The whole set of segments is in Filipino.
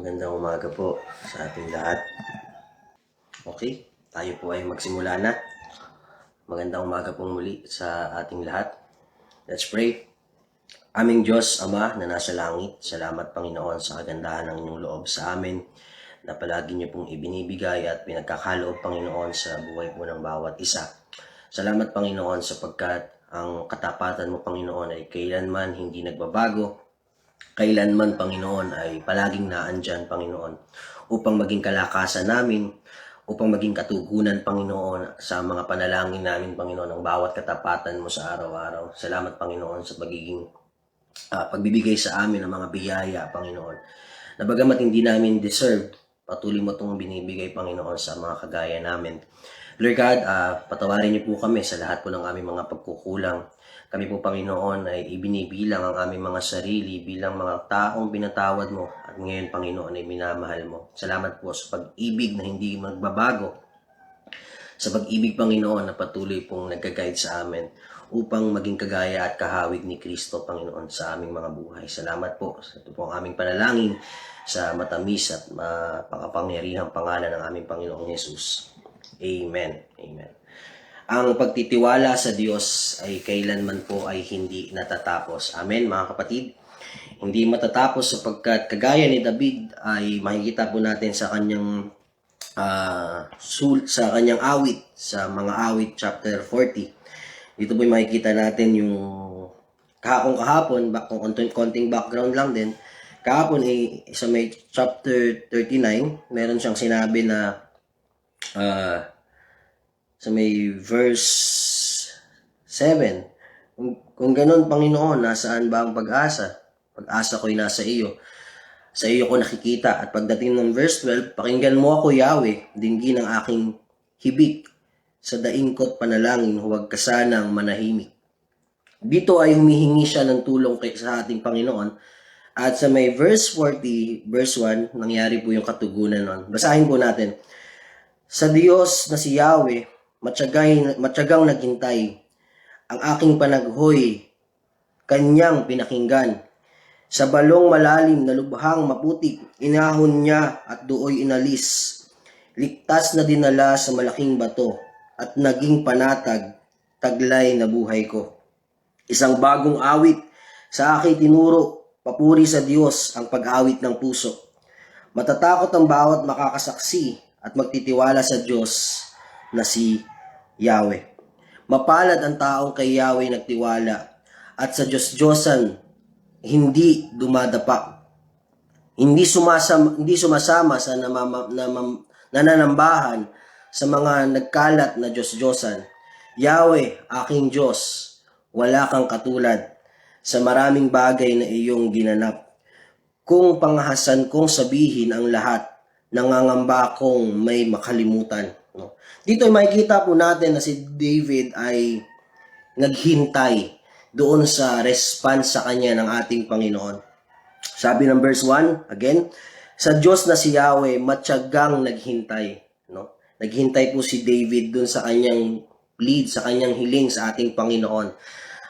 Magandang umaga po sa ating lahat. Okay, tayo po ay magsimula na. Magandang umaga po muli sa ating lahat. Let's pray. Aming Diyos, Ama na nasa langit, salamat Panginoon sa kagandahan ng inyong loob sa amin na palagi niyo pong ibinibigay at pinagkakaloob Panginoon sa buhay po ng bawat isa. Salamat Panginoon sapagkat ang katapatan mo Panginoon ay kailanman hindi nagbabago kailanman, Panginoon, ay palaging naandyan, Panginoon, upang maging kalakasan namin, upang maging katugunan, Panginoon, sa mga panalangin namin, Panginoon, ang bawat katapatan mo sa araw-araw. Salamat, Panginoon, sa pagiging ah, pagbibigay sa amin ng mga biyaya, Panginoon. Na bagamat hindi namin deserve, patuloy mo itong binibigay, Panginoon, sa mga kagaya namin. Lord God, ah, patawarin niyo po kami sa lahat po ng aming mga pagkukulang. Kami po, Panginoon, ay ibinibilang ang aming mga sarili bilang mga taong binatawad mo at ngayon, Panginoon, ay minamahal mo. Salamat po sa pag-ibig na hindi magbabago sa pag-ibig, Panginoon, na patuloy pong nagka-guide sa amin upang maging kagaya at kahawig ni Kristo, Panginoon, sa aming mga buhay. Salamat po. Ito po ang aming panalangin sa matamis at mapakapangyarihang pangalan ng aming Panginoong Yesus. Amen. Amen. Ang pagtitiwala sa Diyos ay kailanman po ay hindi natatapos. Amen, mga kapatid. Hindi matatapos sapagkat kagaya ni David ay makikita po natin sa kanyang ah, sul sa kanyang awit sa mga awit chapter 40. Dito po makikita natin yung kahapon kahapon, kung konting, background lang din. Kahapon ay sa may chapter 39, meron siyang sinabi na ah, sa may verse 7. Kung, kung ganun, Panginoon, nasaan ba ang pag-asa? Pag-asa ko'y nasa iyo. Sa iyo ko nakikita. At pagdating ng verse 12, pakinggan mo ako, Yahweh, dinggin ang aking hibik. Sa daing ko't panalangin, huwag ka sanang manahimik. Dito ay humihingi siya ng tulong kay, sa ating Panginoon. At sa may verse 40, verse 1, nangyari po yung katugunan nun. Basahin po natin. Sa Diyos na si Yahweh, matsyagay, matyagang naghintay. Ang aking panaghoy, kanyang pinakinggan. Sa balong malalim na lubhang maputik, inahon niya at dooy inalis. Ligtas na dinala sa malaking bato at naging panatag, taglay na buhay ko. Isang bagong awit sa akin tinuro, papuri sa Diyos ang pag-awit ng puso. Matatakot ang bawat makakasaksi at magtitiwala sa Diyos na si Yahweh. Mapalad ang taong kay Yahweh nagtiwala at sa Diyos-Diyosan hindi dumadapa. Hindi sumasama, hindi sumasama sa namama, namam, nananambahan sa mga nagkalat na Diyos-Diyosan. Yahweh, aking Diyos, wala kang katulad sa maraming bagay na iyong ginanap. Kung pangahasan kong sabihin ang lahat, nangangamba akong may makalimutan. No? Dito ay makikita po natin na si David ay naghintay doon sa response sa kanya ng ating Panginoon. Sabi ng verse 1, again, sa Diyos na si Yahweh, matyagang naghintay. No? Naghintay po si David doon sa kanyang lead, sa kanyang hiling sa ating Panginoon.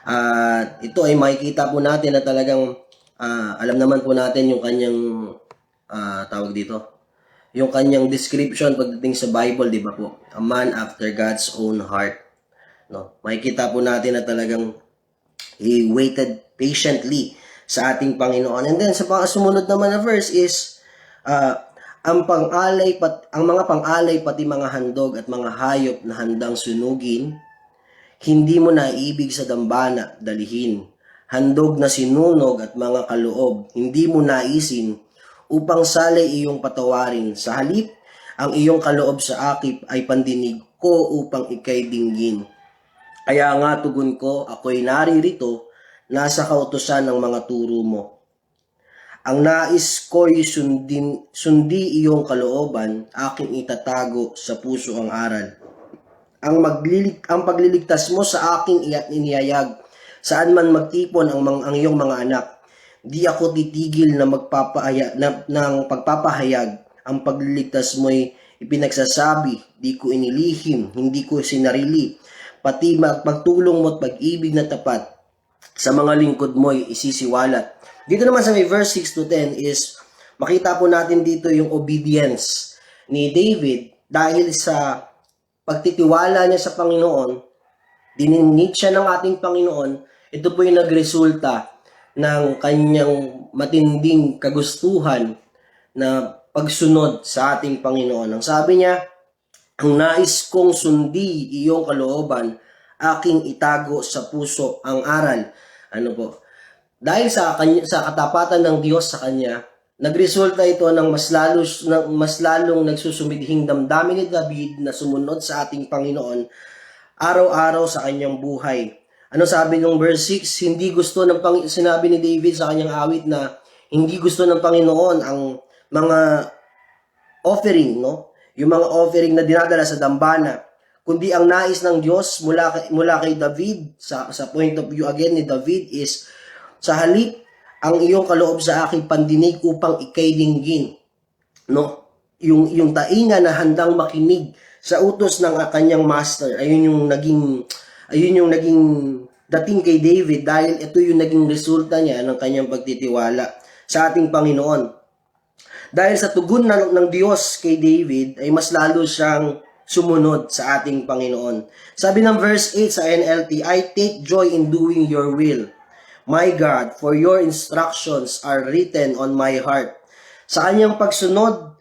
At ito ay makikita po natin na talagang ah, alam naman po natin yung kanyang ah, tawag dito, yung kanyang description pagdating sa Bible, di ba po? A man after God's own heart. No? Makikita po natin na talagang he waited patiently sa ating Panginoon. And then sa pang sumunod naman na verse is ah, ang pang-alay pat ang mga pang-alay pati mga handog at mga hayop na handang sunugin hindi mo naibig sa dambana dalihin. Handog na sinunog at mga kaloob, hindi mo naisin upang salay iyong patawarin. Sa halip, ang iyong kaloob sa akip ay pandinig ko upang ikay dinggin. Kaya nga tugon ko, ako'y naririto, nasa kautosan ng mga turo mo. Ang nais ko'y sundin, sundi iyong kalooban, aking itatago sa puso ang aral ang maglilig ang pagliligtas mo sa aking iniyayag saan man magtipon ang, mga, ang iyong mga anak di ako titigil na magpapahayag na, ng pagpapahayag. Ang pagliligtas mo'y ipinagsasabi. Di ko inilihim hindi ko sinarili. Pati pagtulong mo at pag-ibig na tapat sa mga lingkod mo'y isisiwalat. Dito naman sa may verse 6 to 10 is makita po natin dito yung obedience ni David dahil sa pagtitiwala niya sa Panginoon, dininig siya ng ating Panginoon, ito po yung nagresulta ng kanyang matinding kagustuhan na pagsunod sa ating Panginoon. Ang sabi niya, ang nais kong sundi iyong kalooban, aking itago sa puso ang aral. Ano po? Dahil sa kanya, sa katapatan ng Diyos sa kanya, nagresulta ito ng mas lalo ng mas lalong nagsusumidhing damdamin ni David na sumunod sa ating Panginoon araw-araw sa kanyang buhay. Ano sabi ng verse 6? Hindi gusto ng Pang- sinabi ni David sa kanyang awit na hindi gusto ng Panginoon ang mga offering, no? Yung mga offering na dinadala sa dambana, kundi ang nais ng Diyos mula mula kay David sa sa point of view again ni David is sa halip ang iyong kaloob sa aking pandinig upang ikay dinggin no yung yung tainga na handang makinig sa utos ng kanyang master ayun yung naging ayun yung naging dating kay David dahil ito yung naging resulta niya ng kanyang pagtitiwala sa ating Panginoon dahil sa tugon ng, ng Diyos kay David ay mas lalo siyang sumunod sa ating Panginoon. Sabi ng verse 8 sa NLT, I take joy in doing your will. My God, for your instructions are written on my heart. Sa kanyang pagsunod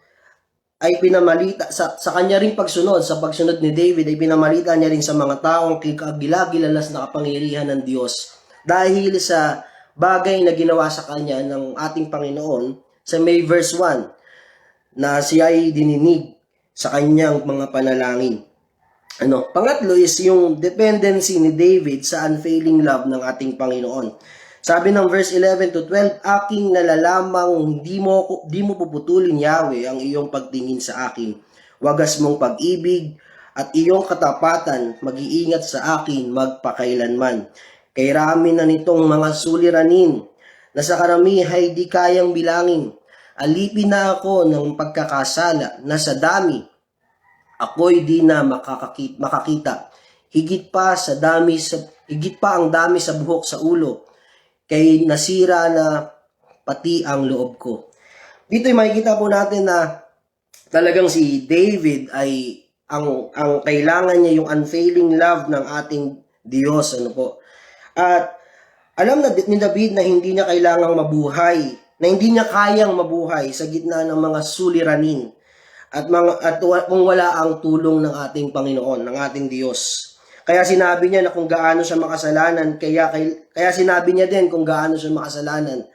ay pinamalita sa, sa kanya ring pagsunod sa pagsunod ni David ay pinamalita niya rin sa mga taong kagilagilalas na kapangyarihan ng Diyos dahil sa bagay na ginawa sa kanya ng ating Panginoon sa may verse 1 na siya ay dininig sa kanyang mga panalangin. Ano? Pangatlo is yung dependency ni David sa unfailing love ng ating Panginoon. Sabi ng verse 11 to 12, aking nalalamang di mo, di mo puputulin Yahweh ang iyong pagtingin sa akin. Wagas mong pag-ibig at iyong katapatan mag-iingat sa akin magpakailanman. Kay rami na nitong mga suliranin na sa karamihay di kayang bilangin. Alipin na ako ng pagkakasala na sa dami ako'y di na makakakita. Higit pa sa dami sa higit pa ang dami sa buhok sa ulo kay nasira na pati ang loob ko. Dito ay makikita po natin na talagang si David ay ang ang kailangan niya yung unfailing love ng ating Diyos ano po. At alam na ni David na hindi niya kailangang mabuhay, na hindi niya kayang mabuhay sa gitna ng mga suliranin at mga at kung wala ang tulong ng ating Panginoon, ng ating Diyos. Kaya sinabi niya na kung gaano siya makasalanan, kaya kay- kaya sinabi niya din kung gaano siya makasalanan.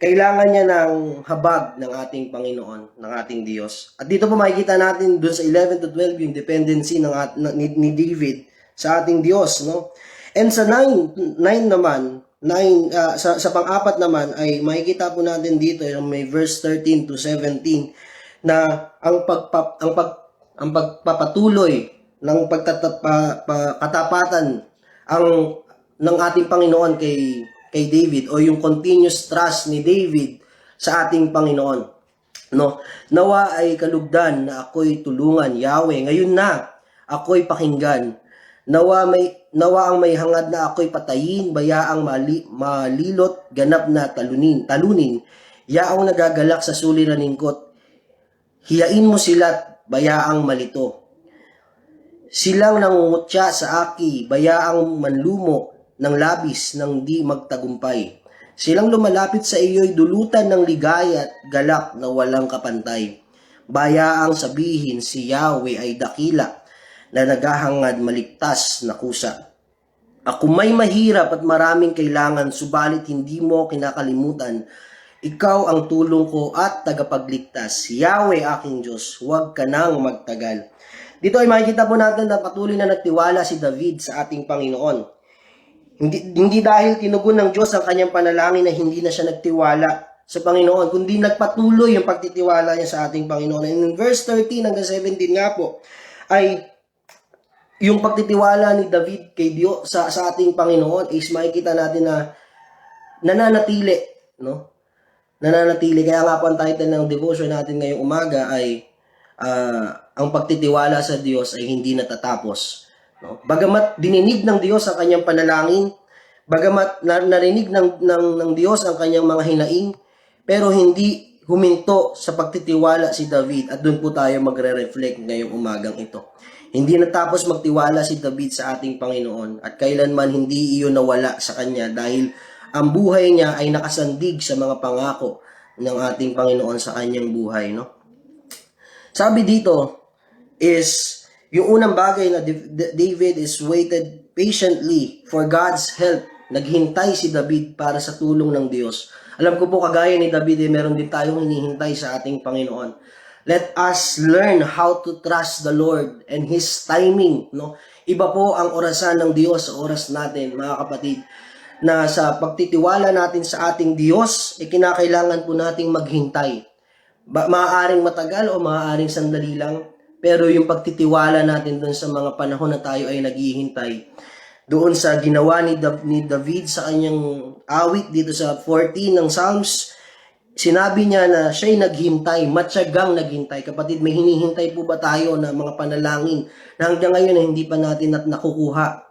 Kailangan niya ng habag ng ating Panginoon, ng ating Diyos. At dito po makikita natin dun sa 11 to 12 yung dependency ng at, ni, ni David sa ating Diyos, no? And sa 9, 9 naman, 9 ah, sa sa pang-apat naman ay makikita po natin dito yung may verse 13 to 17 na ang pagpa, ang pag ang pagpapatuloy ng pagtatapa, pa- katapatan ang ng ating Panginoon kay kay David o yung continuous trust ni David sa ating Panginoon. No, nawa ay kalugdan na ako'y tulungan Yahweh. Ngayon na ako'y pakinggan. Nawa may nawa ang may hangad na ako'y patayin, bayaang mali, malilot, ganap na talunin, talunin. Yaong nagagalak sa suliraning kot, hiyain mo sila't bayaang malito. Silang nangungutya sa aki, bayaang manlumo ng labis ng di magtagumpay. Silang lumalapit sa iyo'y dulutan ng ligaya at galak na walang kapantay. Bayaang sabihin si Yahweh ay dakila na naghahangad maligtas na kusa. Ako may mahirap at maraming kailangan, subalit hindi mo kinakalimutan. Ikaw ang tulong ko at tagapagligtas. Yahweh aking Diyos, huwag ka nang magtagal. Dito ay makikita po natin na patuloy na nagtiwala si David sa ating Panginoon. Hindi, hindi dahil tinugon ng Diyos ang kanyang panalangin na hindi na siya nagtiwala sa Panginoon, kundi nagpatuloy yung pagtitiwala niya sa ating Panginoon. And in verse 13 hanggang 17 nga po, ay yung pagtitiwala ni David kay Diyos sa, sa ating Panginoon is makikita natin na nananatili, no? Nananatili. Kaya nga po ang title ng devotion natin ngayong umaga ay ah, ang pagtitiwala sa Diyos ay hindi natatapos. No? Bagamat dininig ng Diyos ang kanyang panalangin, bagamat na, narinig ng, ng, ng Diyos ang kanyang mga hinaing, pero hindi huminto sa pagtitiwala si David at doon po tayo magre-reflect ngayong umagang ito. Hindi natapos magtiwala si David sa ating Panginoon at kailanman hindi iyon nawala sa kanya dahil ang buhay niya ay nakasandig sa mga pangako ng ating Panginoon sa kanyang buhay, no? Sabi dito is yung unang bagay na Dav- David is waited patiently for God's help. Naghintay si David para sa tulong ng Diyos. Alam ko po kagaya ni David, eh, meron din tayong hinihintay sa ating Panginoon. Let us learn how to trust the Lord and His timing. No? Iba po ang orasan ng Diyos sa oras natin, mga kapatid na sa pagtitiwala natin sa ating Diyos, eh, kinakailangan po nating maghintay. Ba, maaaring matagal o maaaring sandali lang, pero yung pagtitiwala natin doon sa mga panahon na tayo ay naghihintay, doon sa ginawa ni, Dav- ni David sa kanyang awit dito sa 14 ng Psalms, sinabi niya na siya'y naghintay, matyagang naghintay. Kapatid, may hinihintay po ba tayo na mga panalangin na hanggang ngayon ay hindi pa natin at nakukuha?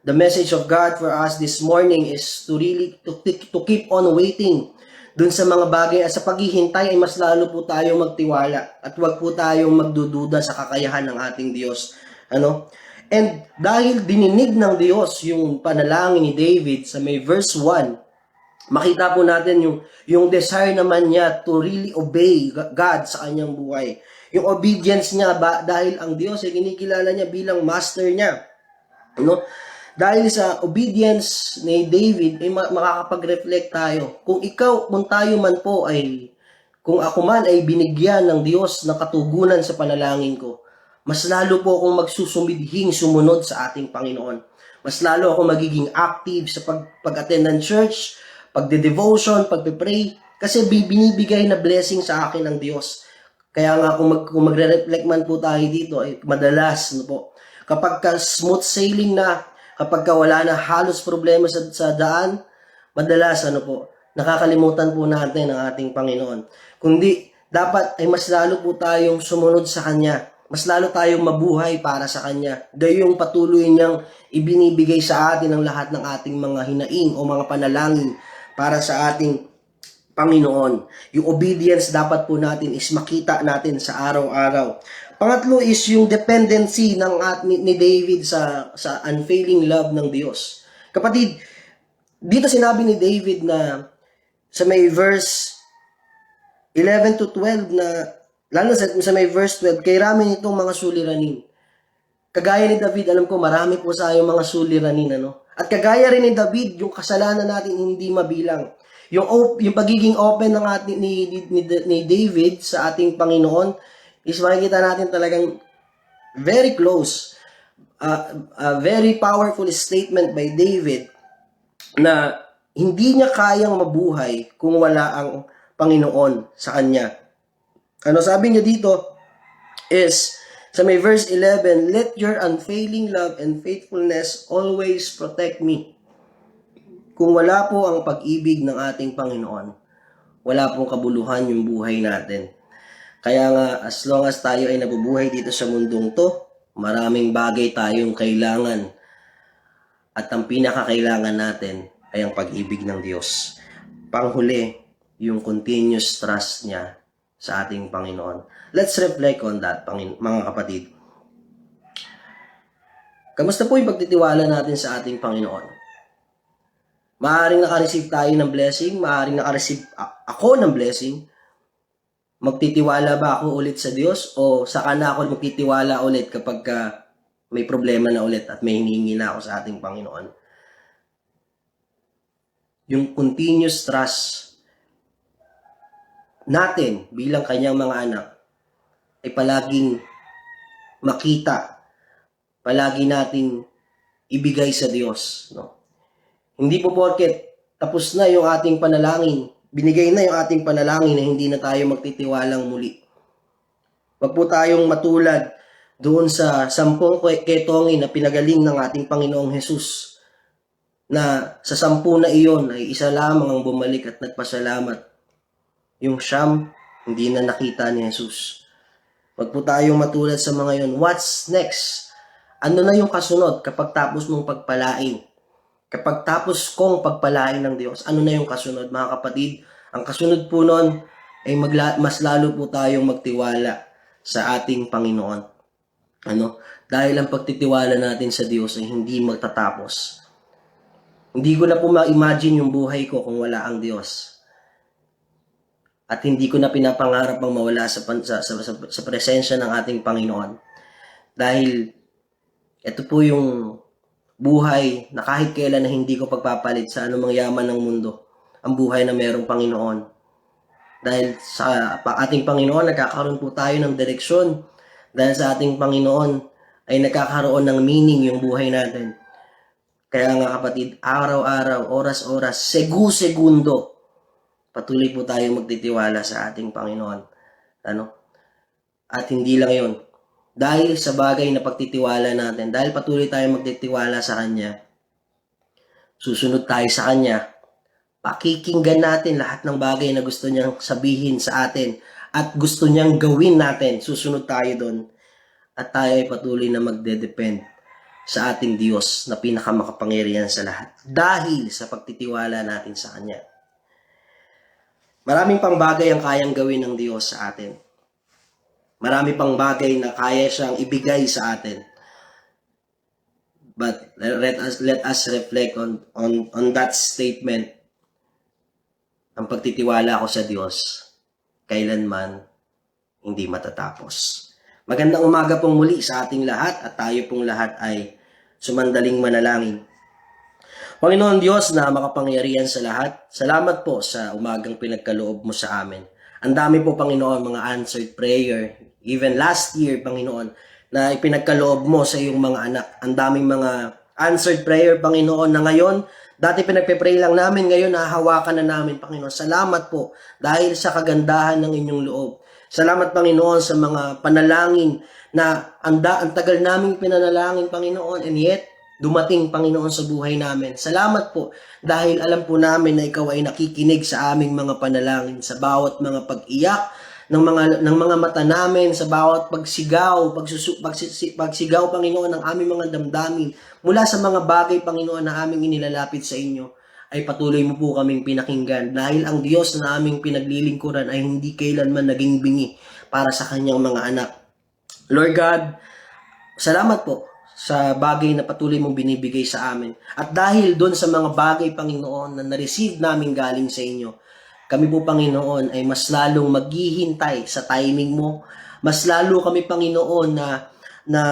The message of God for us this morning is to really to, to keep on waiting dun sa mga bagay at sa paghihintay ay mas lalo po tayong magtiwala at wag po tayong magdududa sa kakayahan ng ating Diyos. Ano? And dahil dininig ng Diyos yung panalangin ni David sa may verse 1, makita po natin yung yung desire naman niya to really obey God sa kanyang buhay. Yung obedience niya ba dahil ang Diyos ay kinikilala niya bilang master niya. No? Dahil sa obedience ni David, ay ma- makakapag-reflect tayo. Kung ikaw, kung tayo man po ay, kung ako man ay binigyan ng Diyos ng katugunan sa panalangin ko, mas lalo po akong magsusumidhing sumunod sa ating Panginoon. Mas lalo ako magiging active sa pag, pag-attend ng church, pagde-devotion, pagpe-pray, kasi bi- binibigay na blessing sa akin ng Diyos. Kaya nga kung, mag, kung magre-reflect man po tayo dito, ay madalas no po, kapag ka smooth sailing na, kapag ka wala na halos problema sa, sa daan, madalas ano po, nakakalimutan po natin ang ating Panginoon. Kundi, dapat ay mas lalo po tayong sumunod sa Kanya. Mas lalo tayong mabuhay para sa Kanya. Yung patuloy niyang ibinibigay sa atin ang lahat ng ating mga hinaing o mga panalangin para sa ating Panginoon. Yung obedience dapat po natin is makita natin sa araw-araw. Pangatlo is yung dependency ng at ni, ni David sa sa unfailing love ng Diyos. Kapatid, dito sinabi ni David na sa may verse 11 to 12 na lalo sa, sa may verse 12 kay rami nitong mga suliranin. Kagaya ni David, alam ko marami po sa yung mga suliranin ano. At kagaya rin ni David, yung kasalanan natin hindi mabilang. Yung op, yung pagiging open ng ating ni, ni, ni, ni David sa ating Panginoon is makikita natin talagang very close. Uh, a very powerful statement by David na hindi niya kayang mabuhay kung wala ang Panginoon sa kanya. Ano sabi niya dito is sa may verse 11, Let your unfailing love and faithfulness always protect me. Kung wala po ang pag-ibig ng ating Panginoon, wala pong kabuluhan yung buhay natin. Kaya nga, as long as tayo ay nabubuhay dito sa mundong to, maraming bagay tayong kailangan. At ang pinakakailangan natin ay ang pag-ibig ng Diyos. Panghuli, yung continuous trust niya sa ating Panginoon. Let's reflect on that, mga kapatid. Kamusta po yung pagtitiwala natin sa ating Panginoon? Maaring nakareceive tayo ng blessing, maaring nakareceive ako ng blessing. Magtitiwala ba ako ulit sa Diyos o saka na ako magtitiwala ulit kapag ka may problema na ulit at may hinihingi na ako sa ating Panginoon? Yung continuous trust natin bilang kanyang mga anak ay palaging makita, palagi natin ibigay sa Diyos. No? Hindi po porket tapos na yung ating panalangin, binigay na yung ating panalangin na hindi na tayo magtitiwalang muli. Wag po tayong matulad doon sa sampung ke- ketongin na pinagaling ng ating Panginoong Hesus na sa sampu na iyon ay isa lamang ang bumalik at nagpasalamat. Yung siyam, hindi na nakita ni Jesus. Wag po tayong matulad sa mga yon. What's next? Ano na yung kasunod kapag tapos mong pagpalain? Kapag tapos kong pagpalain ng Diyos, ano na yung kasunod mga kapatid? Ang kasunod po nun ay magla- mas lalo po tayong magtiwala sa ating Panginoon. Ano? Dahil ang pagtitiwala natin sa Diyos ay hindi magtatapos. Hindi ko na po ma-imagine yung buhay ko kung wala ang Diyos. At hindi ko na pinapangarap ang mawala sa, sa, sa, sa, sa presensya ng ating Panginoon. Dahil ito po yung buhay na kahit kailan na hindi ko pagpapalit sa anumang yaman ng mundo. Ang buhay na mayroong Panginoon. Dahil sa ating Panginoon, nagkakaroon po tayo ng direksyon. Dahil sa ating Panginoon, ay nagkakaroon ng meaning yung buhay natin. Kaya nga kapatid, araw-araw, oras-oras, segu-segundo, patuloy po tayong magtitiwala sa ating Panginoon. Ano? At hindi lang yon dahil sa bagay na pagtitiwala natin, dahil patuloy tayong magtitiwala sa Kanya, susunod tayo sa Kanya, pakikinggan natin lahat ng bagay na gusto niyang sabihin sa atin at gusto niyang gawin natin, susunod tayo doon at tayo ay patuloy na magde-depend sa ating Diyos na pinakamakapangyarihan sa lahat dahil sa pagtitiwala natin sa Kanya. Maraming pang bagay ang kayang gawin ng Diyos sa atin. Marami pang bagay na kaya siyang ibigay sa atin. But let us let us reflect on on on that statement. Ang pagtitiwala ko sa Diyos kailanman hindi matatapos. Magandang umaga pong muli sa ating lahat at tayo pong lahat ay sumandaling manalangin. Panginoon Diyos na makapangyarihan sa lahat, salamat po sa umagang pinagkaloob mo sa amin. Ang dami po, Panginoon, mga answered prayer. Even last year, Panginoon, na ipinagkaloob mo sa iyong mga anak. Ang daming mga answered prayer, Panginoon, na ngayon, dati pinagpe-pray lang namin, ngayon nahahawakan na namin, Panginoon. Salamat po dahil sa kagandahan ng inyong loob. Salamat, Panginoon, sa mga panalangin na anda, ang tagal naming pinanalangin, Panginoon, and yet, dumating, Panginoon, sa buhay namin. Salamat po dahil alam po namin na ikaw ay nakikinig sa aming mga panalangin, sa bawat mga pag-iyak ng mga ng mga mata namin, sa bawat pagsigaw, pagsusu, pagsisi, pagsigaw, Panginoon, ng aming mga damdamin, mula sa mga bagay, Panginoon, na aming inilalapit sa inyo, ay patuloy mo po kaming pinakinggan dahil ang Diyos na aming pinaglilingkuran ay hindi kailanman naging bingi para sa kanyang mga anak. Lord God, salamat po sa bagay na patuloy mong binibigay sa amin. At dahil doon sa mga bagay, Panginoon, na na-receive namin galing sa inyo, kami po, Panginoon, ay mas lalong maghihintay sa timing mo. Mas lalo kami, Panginoon, na, na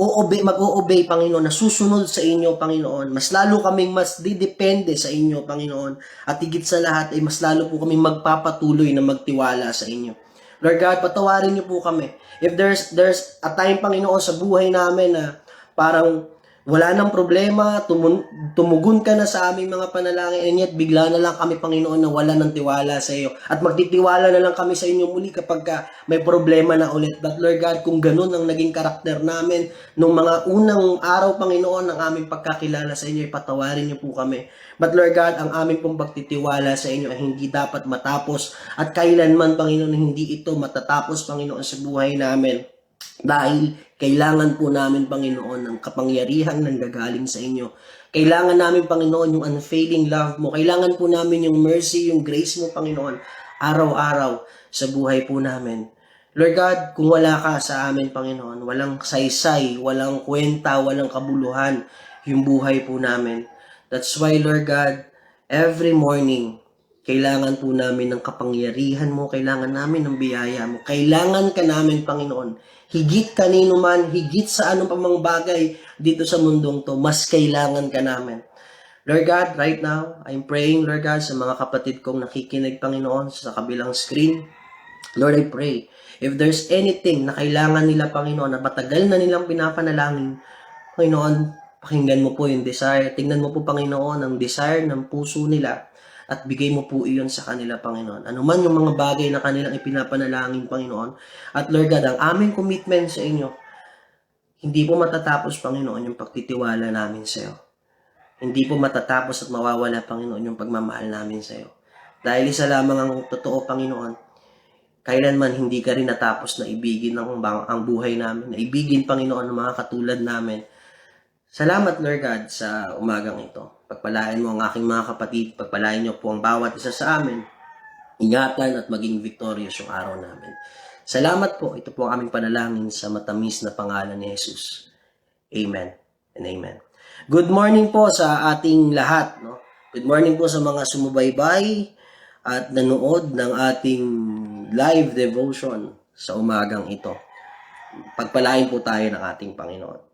o-obey, mag-o-obey, Panginoon, na susunod sa inyo, Panginoon. Mas lalo kaming mas didepende sa inyo, Panginoon. At higit sa lahat, ay mas lalo po kami magpapatuloy na magtiwala sa inyo. Lord God, patawarin niyo po kami. If there's there's a time, Panginoon, sa buhay namin na parang wala nang problema, tumun, tumugon ka na sa aming mga panalangin, and yet bigla na lang kami, Panginoon, na wala ng tiwala sa iyo. At magtitiwala na lang kami sa inyo muli kapag ka may problema na ulit. But Lord God, kung ganun ang naging karakter namin, nung mga unang araw, Panginoon, ng aming pagkakilala sa inyo, ipatawarin niyo po kami. But Lord God, ang aming pong pagtitiwala sa inyo ay hindi dapat matapos at kailanman, Panginoon, hindi ito matatapos, Panginoon, sa buhay namin. Dahil kailangan po namin, Panginoon, ng kapangyarihan ng gagaling sa inyo. Kailangan namin, Panginoon, yung unfailing love mo. Kailangan po namin yung mercy, yung grace mo, Panginoon, araw-araw sa buhay po namin. Lord God, kung wala ka sa amin, Panginoon, walang saysay, walang kwenta, walang kabuluhan yung buhay po namin. That's why, Lord God, every morning, kailangan po namin ng kapangyarihan mo, kailangan namin ng biyaya mo, kailangan ka namin, Panginoon. Higit kanino man, higit sa anong pamang bagay dito sa mundong to, mas kailangan ka namin. Lord God, right now, I'm praying, Lord God, sa mga kapatid kong nakikinig, Panginoon, sa kabilang screen. Lord, I pray, if there's anything na kailangan nila, Panginoon, na matagal na nilang pinapanalangin, Panginoon, pakinggan mo po yung desire. Tingnan mo po, Panginoon, ang desire ng puso nila at bigay mo po iyon sa kanila, Panginoon. Ano man yung mga bagay na kanilang ipinapanalangin, Panginoon. At Lord God, ang aming commitment sa inyo, hindi po matatapos, Panginoon, yung pagtitiwala namin sa iyo. Hindi po matatapos at mawawala, Panginoon, yung pagmamahal namin sa iyo. Dahil isa lamang ang totoo, Panginoon, kailanman hindi ka rin natapos na ibigin ang, ang buhay namin, na ibigin, Panginoon, ng mga katulad namin. Salamat, Lord God, sa umagang ito. Pagpalain mo ang aking mga kapatid, pagpalain niyo po ang bawat isa sa amin. ingatan at maging victorious yung araw namin. Salamat po. Ito po ang aming panalangin sa matamis na pangalan ni Jesus. Amen and amen. Good morning po sa ating lahat. No? Good morning po sa mga sumubaybay at nanood ng ating live devotion sa umagang ito. Pagpalain po tayo ng ating Panginoon.